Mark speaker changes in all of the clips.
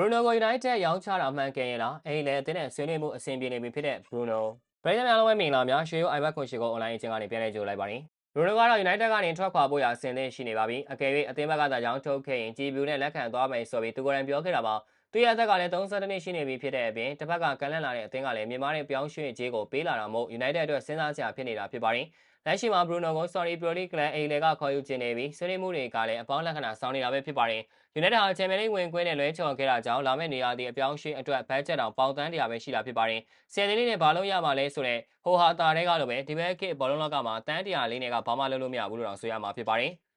Speaker 1: Bruno ကို United ရောင်းချတာမှန်ကန်ရဲ့လားအဲဒီလည်းအသင်းနဲ့ဆွေးနွေးမှုအဆင်ပြေနေပြီဖြစ်တဲ့ Bruno ပရိသတ်များလုံးဝမင်္ဂလာများရွှေရိုး iPad ခွန်ရှိကို online အချင်းကနေပြန်လည်ကြိုလိုက်ပါတယ် Bruno ကတော့ United ကနေထွက်ခွာဖို့ရအဆင်သင့်ရှိနေပါပြီအကယ်၍အသင်းဘက်ကသာရောင်းထုတ်ခဲ့ရင် GBU နဲ့လက်ခံသွားမယ်ဆိုပြီးသူကိုယ်တိုင်ပြောခဲ့တာပါသူရဲ့အသက်ကလည်း32နှစ်ရှိနေပြီဖြစ်တဲ့အပြင်တစ်ဖက်ကကန်လန့်လာတဲ့အသင်းကလည်းမြန်မာနဲ့ပြောင်းရွှေ့ခြေကိုပေးလာတာမို့ United အတွက်စဉ်းစားစရာဖြစ်နေတာဖြစ်ပါတယ် လက်ရှိမှာ Bruno ကို Sorry Pro League ကလပ်အိမ်လေကခေါ်ယူခြင်းနေပြီးဆွေးနွေးမှုတွေကလည်းအပေါင်းလက္ခဏာဆောင်နေတာပဲဖြစ်ပါတယ်။ United ဟာ Champions League ဝင်ခွင့်နဲ့လွဲချော်ခဲ့တာကြောင့်လာမယ့်နေရာဒီအပြောင်းရွှေ့အတွက်ဘတ်ဂျက်တောင်ပေါင်တန်းတရားပဲရှိတာဖြစ်ပါတယ်။စီယန်လေးနဲ့ဘာလို့ရမှာလဲဆိုတော့ဟိုဟာတာတွေကလိုပဲဒီဘက်ခေတ်ဘောလုံးလောကမှာတန်းတရားလေးတွေကဘာမှလုပ်လို့မရဘူးလို့တော့ဆိုရမှာဖြစ်ပါတယ်။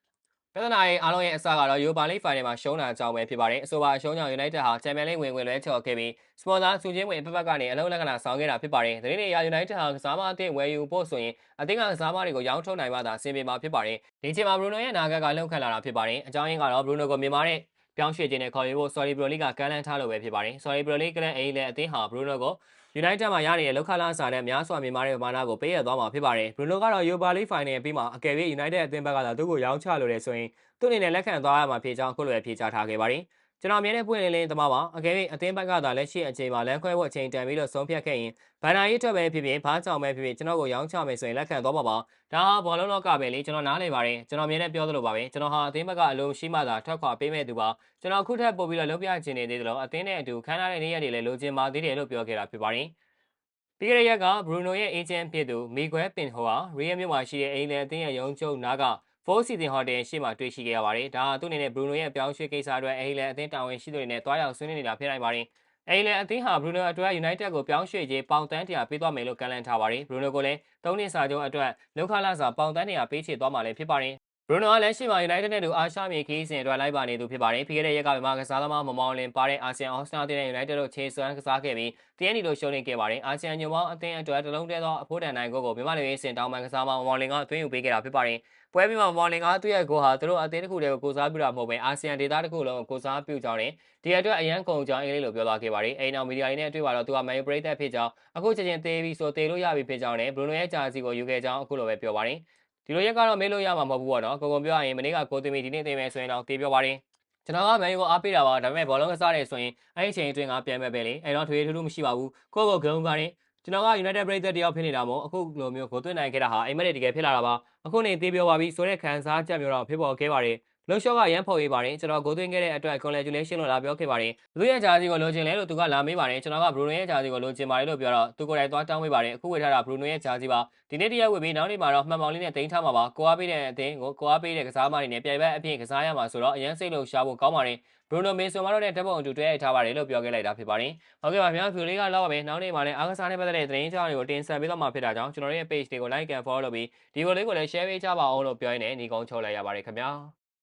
Speaker 1: ပြဿနာရဲ့အားလုံးရဲ့အစကတော့ Europa League Final မှာရှုံးတာကြောင့်ပဲဖြစ်ပါတယ်။အဆိုပါအရှုံးကြောင့် United ဟာ Champions League ဝင်ဝင်လွဲချော်ခဲ့ပြီး sponsor စုချင်းဝင်အဖက်ဖက်ကနေအလုံးလက္ခဏာဆောင်ခဲ့တာဖြစ်ပါတယ်။ဒီနေ့ရာ United ဟာကစားမအသင်းဝယ်ယူဖို့ဆိုရင်အသင်းကကစားမတွေကိုရောင်းထုတ်နိုင်မှသာအဆင်ပြေမှာဖြစ်ပါတယ်။ဒီချိန်မှာ Bruno ရဲ့နာဂတ်ကလှုပ်ခတ်လာတာဖြစ်ပါတယ်။အကြောင်းရင်းကတော့ Bruno ကိုမြန်မာနဲ့ပြောင်းရွှေ့ခြင်းနဲ့ခေါ်ယူဖို့ Sorry Pro League ကကမ်းလှမ်းထားလို့ပဲဖြစ်ပါတယ်။ Sorry Pro League ကလည်းအိမ်လည်းအသင်းဟာ Bruno ကို United မှာရနေတဲ့လောက်ခလာစာနဲ့များစွာမြန်မာတဲ့ပမာဏကိုပေးရသွားမှာဖြစ်ပါတယ်။ Bruno ကတော့ Europa League Final ပြီးမှအကယ်၍ United အသင်းဘက်ကသာသူ့ကိုရောင်းချလိုတယ်ဆိုရင်သူ့အနေနဲ့လက်ခံသွားရမှာဖြစ်ကြောင်းအခုလိုပဲဖြေကြားထားခဲ့ပါတယ်။ ကျွန်တော်မြင်တဲ့ပွင့်လင်းလင်းသမားပါအကယ်၍အသင်းဘက်ကသာလက်ရှိအချိန်မှာလမ်းခွဲဖို့အချိန်တန်ပြီးတော့ဆုံးဖြတ်ခဲ့ရင်ဘန်နာရေးထွက်ပဲဖြစ်ဖြစ်ဘားကြောင်ပဲဖြစ်ဖြစ်ကျွန်တော်ကိုရောင်းချမယ်ဆိုရင်လက်ခံသွားပါပါဒါဟာဘောလုံးလောကပဲလေကျွန်တော်နားလည်ပါတယ်ကျွန်တော်မြင်တဲ့ပြောသလိုပါပဲကျွန်တော်ဟာအသင်းဘက်ကအလုံးရှိမှသာထွက်ခွာပေးမဲ့သူပါကျွန်တော်ခုထက်ပို့ပြီးတော့လုပ်ပြချင်နေသေးတယ်လို့အသင်းနဲ့အတူခန်းထားတဲ့နေရာတွေလည်းလိုချင်ပါသေးတယ်လို့ပြောခဲ့တာဖြစ်ပါတယ်ပြီးခဲ့တဲ့ရက်ကဘရူနိုရဲ့အေဂျင့်ဖြစ်သူမီဂွဲပင်ဟိုဟာရီယယ်မြို့မှာရှိတဲ့အိမ်လယ်အသင်းရဲ့ရုံးချုပ်နားက Four Season Hotel ရှေ့မှာတွေ့ရှိခဲ့ရပါတယ်။ဒါဟာသူ့အနေနဲ့ Bruno ရဲ့ပြောင်းရွှေ့ကိစ္စအတွက်အိမ်လယ်အသင်းတာဝန်ရှိသူတွေနဲ့တွားရောက်ဆွေးနွေးနေတာဖြစ်နိုင်ပါတယ်။အိမ်လယ်အသင်းဟာ Bruno အတွက် United ကိုပြောင်းရွှေ့ခြင်းပေါင်တန်းတရာပေးသွားမယ်လို့ကန့်လန့်ထားပါတယ်။ Bruno ကိုလည်း၃နှစ်စာချုပ်အတွက်လောက်ခလာစာပေါင်တန်းတရာပေးချေသွားမှာလည်းဖြစ်ပါတယ်။ Bruno ကလက်ရှိမှာ United နဲ့တူအာရှမြေခီးစဉ်အတွက်လိုက်ပါနေသူဖြစ်ပါတယ်။ပြီးခဲ့တဲ့ရက်ကမြန်မာကစားသမားမမောင်လင်ပါတဲ့အာဆီယံအော်စတာတင်းနဲ့ United တို့ခြေစွမ်းကစားခဲ့ပြီး TNT တို့ရှုံးနေခဲ့ပါတယ်။အာဆီယံညွန်ပေါင်းအသင်းအတွက်တလုံးတည်းသောအဖို့တန်နိုင်ကိုကိုမြန်မာလူရေးစင်တောင်းပန်ကစားမမမောင်လင်ကအတွင်းယူပေးခဲ့တာဖြစ်ပါတယ်။ပွဲပြီးမှမော်လင်ကသူ့ရဲ့ဂိုးဟာသူတို့အသင်းတစ်ခုတည်းကိုကိုစားပြုတာမဟုတ်ဘဲအာဆီယံဒေသတစ်ခုလုံးကိုကိုစားပြုကြောင်းနဲ့ဒီအတွက်အရန်ကုန်ကြောင်းအင်္ဂလိပ်လိုပြောသွားခဲ့ပါတယ်။အိမ်နောက်မီဒီယာတွေနဲ့တွေ့ပါတော့သူကမန်ယူပရိသတ်ဖြစ်ကြောင်းအခုချက်ချင်းသေးပြီးဆိုသေးလို့ရပြီဖြစ်ကြောင်းနဲ့ဘရူနိုရဲ့ဂျာစီကိုယူခဲ့ကြောင်းအခုလိုပဲပြောပါတယ်။ ဒီလိုရက်ကတော့မေးလို့ရမှာမဟုတ်ဘူးပေါ့နော်။ကိုကုံပြောရရင်မနေ့ကကိုသိမီဒီနေ့သိမယ်ဆိုရင်တော့တေးပြောပါတယ်။ကျွန်တော်ကမန်ယူကိုအားပေးတာပါဒါပေမဲ့ဘောလုံးကစားတယ်ဆိုရင်အဲ့ဒီချိန်အတွင်းကပြန်မဲ့ပဲလေအဲ့တော့ထွေထူးထူးမရှိပါဘူးကိုကိုဂုံပါတယ်ကျွန်တော်က United ပြည်သက်တယောက်ဖြစ်နေတာမို့အခုလိုမျိုးကိုသွင်းနိုင်ခဲ့တာဟာအိမ်မက်တကယ်ဖြစ်လာတာပါအခုနေသေးပြောပါပြီဆိုတဲ့ခံစားချက်မျိုးတော့ဖြစ်ပေါ်ခဲ့ပါတယ်လုံရှော့ကရမ်းဖော်ရေးပါတယ်ကျွန်တော်ကိုသွင်းခဲ့တဲ့အတွက် congratulation လို့လာပြောခဲ့ပါတယ်သူရဲ့ဂျာစီကိုလိုချင်လဲလို့သူကလာမေးပါတယ်ကျွန်တော်က Bruno ရဲ့ဂျာစီကိုလိုချင်ပါတယ်လို့ပြောတော့သူကိုယ်တိုင်သွားတောင်းပေးပါတယ်အခုဝယ်ထားတာ Bruno ရဲ့ဂျာစီပါဒီနေ့တရက်ဝယ်ပြီးနောက်နေ့မှာတော့မှန်ပေါင်လေးနဲ့တင်ထားမှာပါကိုအားပေးတဲ့အသင်းကိုကိုအားပေးတဲ့ကစားမတွေနဲ့ပြိုင်ဘက်အပြင်ကစားရမှာဆိုတော့အရင်စိတ်လို့ရှားဖို့ကောင်းပါတယ်ဘရူနိုမေဆိုမာတော့တဲ့တပ်ပုံအတူတွဲရိုက်ထားပါတယ်လို့ပြောခဲ့လိုက်တာဖြစ်ပါတယ်။ဟုတ်ကဲ့ပါဗျာဖြူလေးကတော့ပါပဲနောက်နေ့မှာလည်းအားကစားနဲ့ပတ်သက်တဲ့သတင်းကြောင်းတွေကိုတင်ဆက်ပေးတော့မှာဖြစ်တာကြောင့်ကျွန်တော်ရဲ့ page တွေကို like and follow လုပ်ပြီးဒီ video လေးကိုလည်း share ပေးကြပါအောင်လို့ပြောရင်းနဲ့ညီကုန်းချုပ်လိုက်ရပါတယ်ခင်ဗျာ။